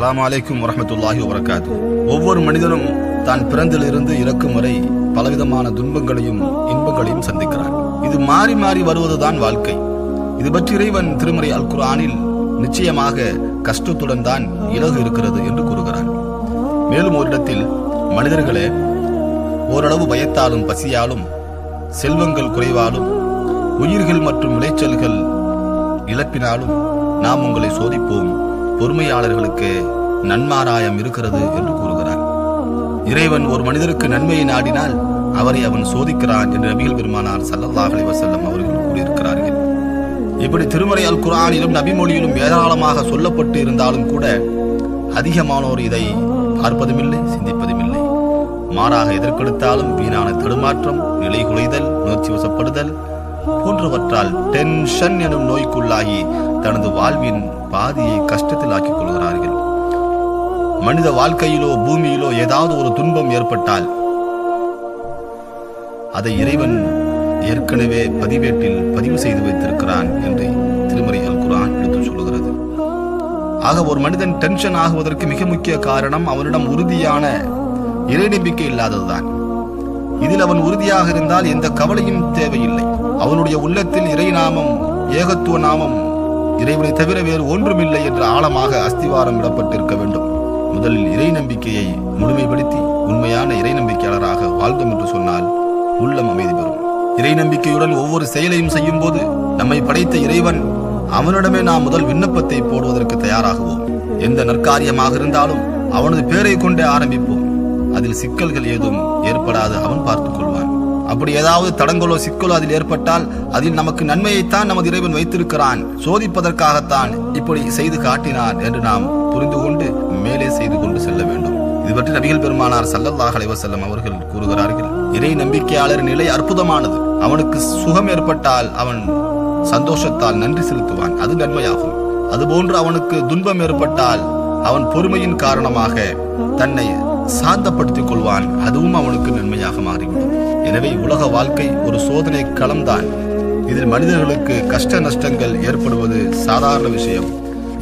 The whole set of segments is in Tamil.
அஸ்லாம் வலைக்கும் வரமத்துல்லாஹி வரகாத்து ஒவ்வொரு மனிதனும் தான் பிறந்திலிருந்து இறக்கும் வரை பலவிதமான துன்பங்களையும் இன்பங்களையும் சந்திக்கிறான். இது மாறி மாறி வருவதுதான் வாழ்க்கை. இது பற்றி இறைவன் திருமறை அல் குரானில் நிச்சயமாக கஷ்டத்துடன் தான் இலகு இருக்கிறது என்று கூறுகிறான். மேலும் ஒரு இடத்தில் மனிதர்களே ஓரளவு பயத்தாலும் பசியாலும் செல்வங்கள் குறைவாலும் உயிர்கள் மற்றும் விளைச்சல்கள் இழப்பினாலும் நாம் உங்களை சோதிப்போம். பொறுமையாளர்களுக்கு நன்மாராயம் இருக்கிறது என்று கூறுகிறார். இறைவன் ஒரு மனிதருக்கு நன்மையை நாடினால் அவரை அவன் சோதிக்கிறான் என்று நபிகள் பெருமானார் சல்லல்லாஹ் அலிவசல்லம் அவர்கள் கூறியிருக்கிறார்கள். இப்படி திருமறை அல் குர்ஆனிலும் நபிமொழியிலும் ஏராளமாக சொல்லப்பட்டு இருந்தாலும் கூட அதிகமானோர் இதை பார்ப்பதுமில்லை சிந்திப்பதுமில்லை. மாறாக எதற்கெடுத்தாலும் வீணான தடுமாற்றம் நிலை குலைதல் உணர்ச்சி வசப்படுதல் போன்றவற்றால் டென்ஷன் எனும் நோய்க்குள்ளாகி தனது வாழ்வின் பாதியை கஷ்டத்தில் ஆக்கிக் கொள்கிறார்கள். மனித வாழ்க்கையிலோ பூமியிலோ ஏதாவது ஒரு துன்பம் ஏற்பட்டால் அதை இறைவன் ஏற்கனவே பதிவேட்டில் பதிவு செய்து வைத்திருக்கிறான் என்று திருமறை அல் எடுத்து சொல்கிறது ஆக ஒரு மனிதன் டென்ஷன் ஆகுவதற்கு மிக முக்கிய காரணம் அவனிடம் உறுதியான இறை நம்பிக்கை இல்லாததுதான். இதில் அவன் உறுதியாக இருந்தால் எந்த கவலையும் தேவையில்லை. அவனுடைய உள்ளத்தில் இறை நாமம் ஏகத்துவ நாமம் இறைவனை தவிர வேறு ஒன்றுமில்லை என்ற ஆழமாக அஸ்திவாரம் விடப்பட்டிருக்க வேண்டும். முதலில் இறை நம்பிக்கையை முழுமைப்படுத்தி உண்மையான இறை நம்பிக்கையாளராக வாழ்ந்தோம் என்று சொன்னால் உள்ளம் அமைதி பெறும். இறை நம்பிக்கையுடன் ஒவ்வொரு செயலையும் செய்யும் போது நம்மை படைத்த இறைவன் அவனிடமே நாம் முதல் விண்ணப்பத்தை போடுவதற்கு தயாராகுவோம். எந்த நற்காரியமாக இருந்தாலும் அவனது பேரை கொண்டே ஆரம்பிப்போம். அதில் சிக்கல்கள் ஏதும் ஏற்படாது அவன் பார்த்துக் கொள்வான். அப்படி ஏதாவது தடங்களோ சிக்கலோ அதில் ஏற்பட்டால் அதில் நமக்கு நன்மையைத்தான் நமது இறைவன் வைத்திருக்கிறான். சோதிப்பதற்காகத்தான் இப்படி செய்து காட்டினான் என்று நாம் புரிந்து கொண்டு மேலே செய்து கொண்டு செல்ல வேண்டும். இது பற்றி நபிகள் பெருமானார் சல்லல்லாஹ் அலைவசல்லம் அவர்கள் கூறுகிறார்கள். இறை நம்பிக்கையாளர் நிலை அற்புதமானது. அவனுக்கு சுகம் ஏற்பட்டால் அவன் சந்தோஷத்தால் நன்றி செலுத்துவான். அது நன்மையாகும். அதுபோன்று அவனுக்கு துன்பம் ஏற்பட்டால் அவன் பொறுமையின் காரணமாக தன்னை சாந்தப்படுத்திக் கொள்வான் அதுவும் அவனுக்கு நன்மையாக மாறிவிடும். எனவே உலக வாழ்க்கை ஒரு சோதனை களம்தான் இதில் மனிதர்களுக்கு கஷ்ட நஷ்டங்கள் ஏற்படுவது சாதாரண விஷயம்.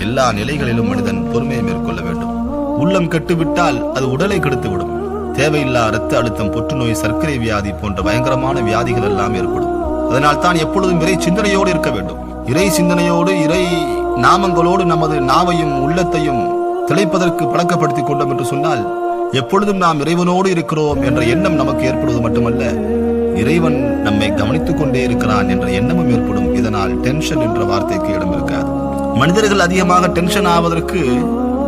எல்லா நிலைகளிலும் மனிதன் பொறுமையை மேற்கொள்ள வேண்டும். உள்ளம் கெட்டுவிட்டால் அது உடலை கெடுத்துவிடும். தேவையில்லா இரத்த அழுத்தம் புற்றுநோய் சர்க்கரை வியாதி போன்ற பயங்கரமான வியாதிகள் எல்லாம் ஏற்படும். அதனால் தான் எப்பொழுதும் இறை சிந்தனையோடு இருக்க வேண்டும். இறை சிந்தனையோடு இறை நாமங்களோடு நமது நாவையும் உள்ளத்தையும் திளைப்பதற்கு பழக்கப்படுத்திக் கொண்டோம் என்று சொன்னால் எப்பொழுதும் நாம் இறைவனோடு இருக்கிறோம் என்ற எண்ணம் நமக்கு ஏற்படுவது மட்டுமல்ல இறைவன் நம்மை கவனித்துக் கொண்டே இருக்கிறான் என்ற எண்ணமும் ஏற்படும். இதனால் டென்ஷன் என்ற வார்த்தைக்கு இடம் இருக்காது. மனிதர்கள் அதிகமாக டென்ஷன் ஆவதற்கு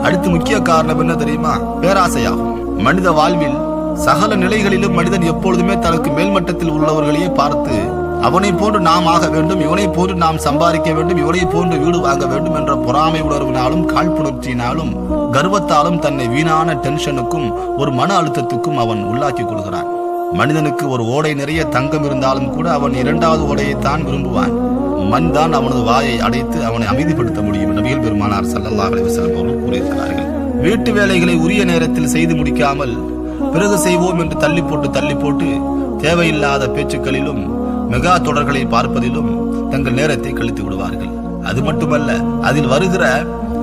அடுத்து முக்கிய காரணம் என்ன தெரியுமா? பேராசையாகும். மனித வாழ்வில் சகல நிலைகளிலும் மனிதன் எப்பொழுதுமே தனக்கு மேல்மட்டத்தில் உள்ளவர்களையே பார்த்து அவனை போன்று நாம் ஆக வேண்டும் இவனை போன்று நாம் சம்பாதிக்க வேண்டும் இவனை போன்று வீடு வாங்க வேண்டும் என்ற பொறாமை உணர்வினாலும் காழ்ப்புணர்ச்சியினாலும் கர்வத்தாலும் தன்னை வீணான டென்ஷனுக்கும் ஒரு மன அழுத்தத்துக்கும் அவன் உள்ளாக்கி கொள்கிறான். மனிதனுக்கு ஒரு ஓடை நிறைய தங்கம் இருந்தாலும் கூட அவன் இரண்டாவது ஓடையைத்தான் விரும்புவான். மண் தான் அவனது வாயை அடைத்து அவனை அமைதிப்படுத்த முடியும் நபிகள் பெருமானார் ஸல்லல்லாஹு அலைஹி அவர்கள் கூறியிருக்கிறார்கள். வீட்டு வேலைகளை உரிய நேரத்தில் செய்து முடிக்காமல் பிறகு செய்வோம் என்று தள்ளி போட்டு தள்ளி போட்டு தேவையில்லாத பேச்சுக்களிலும் மெகா தொடர்களை பார்ப்பதிலும் தங்கள் நேரத்தை கழித்து விடுவார்கள். அது மட்டுமல்ல அதில் வருகிற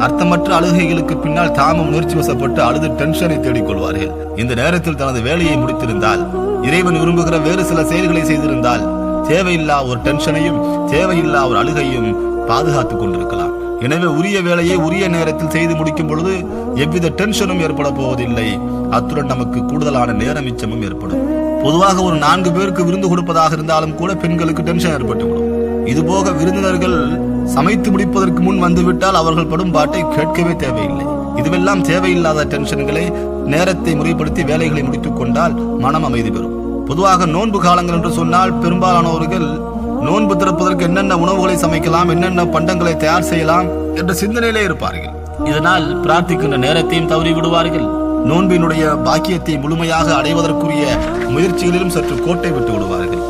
அர்த்தமற்ற அழுகைகளுக்கு பின்னால் தாமும் உணர்ச்சி வசப்பட்டு அழுது டென்ஷனை தேடிக் கொள்வார்கள் இந்த நேரத்தில் தனது வேலையை முடித்திருந்தால் இறைவன் விரும்புகிற வேறு சில செயல்களை செய்திருந்தால் தேவையில்லா ஒரு டென்ஷனையும் தேவையில்லா ஒரு அழுகையும் பாதுகாத்துக் கொண்டிருக்கலாம். எனவே உரிய வேலையை உரிய நேரத்தில் செய்து முடிக்கும் பொழுது எவ்வித டென்ஷனும் ஏற்பட போவதில்லை. அத்துடன் நமக்கு கூடுதலான நேர மிச்சமும் ஏற்படும். பொதுவாக ஒரு நான்கு பேருக்கு விருந்து கொடுப்பதாக இருந்தாலும் கூட பெண்களுக்கு டென்ஷன் ஏற்பட்டுவிடும். இதுபோக விருந்தினர்கள் சமைத்து முடிப்பதற்கு முன் வந்துவிட்டால் அவர்கள் படும் பாட்டை கேட்கவே தேவையில்லை. இதுவெல்லாம் தேவையில்லாத டென்ஷன்களை நேரத்தை முறைப்படுத்தி வேலைகளை முடித்துக் கொண்டால் மனம் அமைதி பெறும். பொதுவாக நோன்பு காலங்கள் என்று சொன்னால் பெரும்பாலானவர்கள் நோன்பு திறப்பதற்கு என்னென்ன உணவுகளை சமைக்கலாம் என்னென்ன பண்டங்களை தயார் செய்யலாம் என்ற சிந்தனையிலே இருப்பார்கள். இதனால் பிரார்த்திக்கின்ற நேரத்தையும் தவறி விடுவார்கள். நோன்பினுடைய பாக்கியத்தை முழுமையாக அடைவதற்குரிய முயற்சிகளிலும் சற்று கோட்டை விட்டு விடுவார்கள்.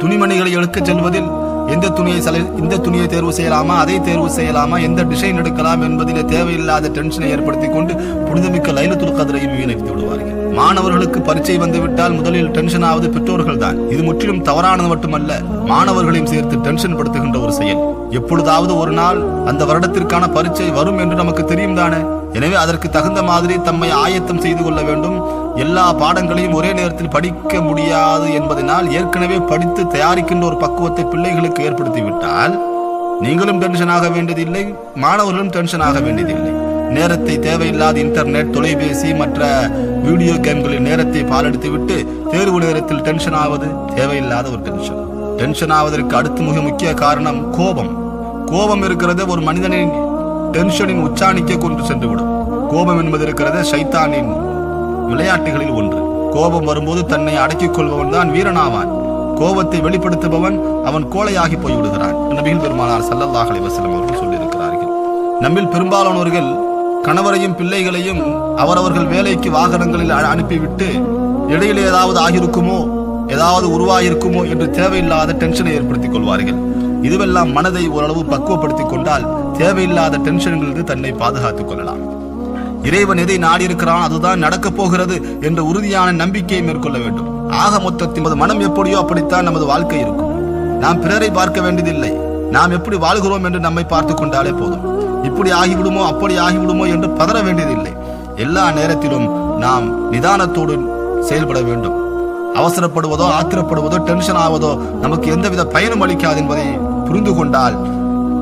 துணிமணிகளை எடுக்கச் செல்வதில் எந்த துணியை செல இந்த துணியை தேர்வு செய்யலாமா அதை தேர்வு செய்யலாமா எந்த டிசைன் எடுக்கலாம் என்பதிலே தேவையில்லாத டென்ஷனை ஏற்படுத்தி கொண்டு புனிதமிக்க லைலத்துல் கதிரையும் வீணடித்து விடுவார்கள். மாணவர்களுக்கு பரீட்சை வந்துவிட்டால் முதலில் டென்ஷன் ஆவது பெற்றோர்கள் தான் இது முற்றிலும் தவறானது மட்டுமல்ல மாணவர்களையும் சேர்த்து டென்ஷன் படுத்துகின்ற ஒரு செயல். எப்பொழுதாவது ஒரு நாள் அந்த வருடத்திற்கான பரீட்சை வரும் என்று நமக்கு தெரியும் தானே? எனவே அதற்கு தகுந்த மாதிரி தம்மை ஆயத்தம் செய்து கொள்ள வேண்டும். எல்லா பாடங்களையும் ஒரே நேரத்தில் படிக்க முடியாது என்பதனால் ஏற்கனவே படித்து தயாரிக்கின்ற ஒரு பக்குவத்தை பிள்ளைகளுக்கு ஏற்படுத்திவிட்டால் நீங்களும் டென்ஷன் ஆக வேண்டியதில்லை மாணவர்களும் டென்ஷன் ஆக வேண்டியதில்லை. நேரத்தை தேவையில்லாத இன்டர்நெட் தொலைபேசி மற்ற வீடியோ கேம்களின் நேரத்தை பாலடித்து விட்டு தேர்வு நேரத்தில் டென்ஷன் ஆவது தேவையில்லாத ஒரு டென்ஷன் டென்ஷன் ஆவதற்கு அடுத்து மிக முக்கிய காரணம் கோபம். கோபம் இருக்கிறது ஒரு மனிதனின் டென்ஷனின் உச்சாணிக்க கொண்டு சென்றுவிடும். கோபம் என்பது இருக்கிறது சைத்தானின் விளையாட்டுகளில் ஒன்று. கோபம் வரும்போது தன்னை அடக்கிக் கொள்பவன் தான் வீரனாவான். கோபத்தை வெளிப்படுத்துபவன் அவன் கோழையாகி போய்விடுகிறான். நபிகள் பெருமானார் ஸல்லல்லாஹு அலைஹி அவர்கள் சொல்லியிருக்கிறார்கள். நம்மில் பெரும்பாலானோர்கள் கணவரையும் பிள்ளைகளையும் அவரவர்கள் வேலைக்கு வாகனங்களில் அனுப்பிவிட்டு இடையில் ஏதாவது ஆகியிருக்குமோ ஏதாவது உருவாகியிருக்குமோ என்று தேவையில்லாத டென்ஷனை ஏற்படுத்திக் கொள்வார்கள். இதுவெல்லாம் மனதை ஓரளவு பக்குவப்படுத்திக் கொண்டால் தேவையில்லாத டென்ஷன்களிலிருந்து தன்னை பாதுகாத்துக் கொள்ளலாம். இறைவன் எதை நாடியிருக்கிறான் அதுதான் நடக்கப் போகிறது என்ற உறுதியான நம்பிக்கையை மேற்கொள்ள வேண்டும். ஆக மொத்தத்தில் நமது மனம் எப்படியோ அப்படித்தான் நமது வாழ்க்கை இருக்கும். நாம் பிறரை பார்க்க வேண்டியதில்லை. நாம் எப்படி வாழ்கிறோம் என்று நம்மை பார்த்து கொண்டாலே போதும். இப்படி ஆகிவிடுமோ அப்படி ஆகிவிடுமோ என்று பதற வேண்டியதில்லை. எல்லா நேரத்திலும் நாம் நிதானத்தோடு செயல்பட வேண்டும். அவசரப்படுவதோ ஆத்திரப்படுவதோ டென்ஷன் ஆவதோ நமக்கு எந்தவித பயனும் அளிக்காது என்பதை புரிந்து கொண்டால்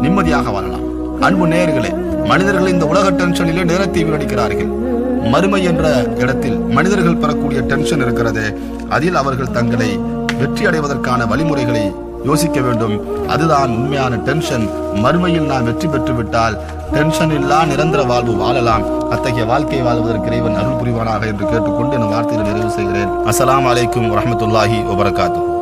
நிம்மதியாக வாழலாம். அன்பு நேயர்களே மனிதர்கள் இந்த உலக டென்ஷனிலே நேரத்தை வீணடிக்கிறார்கள். மறுமை என்ற இடத்தில் மனிதர்கள் பெறக்கூடிய டென்ஷன் இருக்கிறது அதில் அவர்கள் தங்களை வெற்றி அடைவதற்கான வழிமுறைகளை யோசிக்க வேண்டும். அதுதான் உண்மையான டென்ஷன் மறுமையில் நாம் வெற்றி பெற்றுவிட்டால் டென்ஷன் இல்லா நிரந்தர வாழ்வு வாழலாம். அத்தகைய வாழ்க்கை வாழ்வதற்கு இறைவன் அருள் புரிவானாக என்று கேட்டுக்கொண்டு என் வார்த்தையில் நிறைவு செய்கிறேன். அஸ்லாம் அலைக்கும் வரமத்துல்லாஹி வபரகாத்து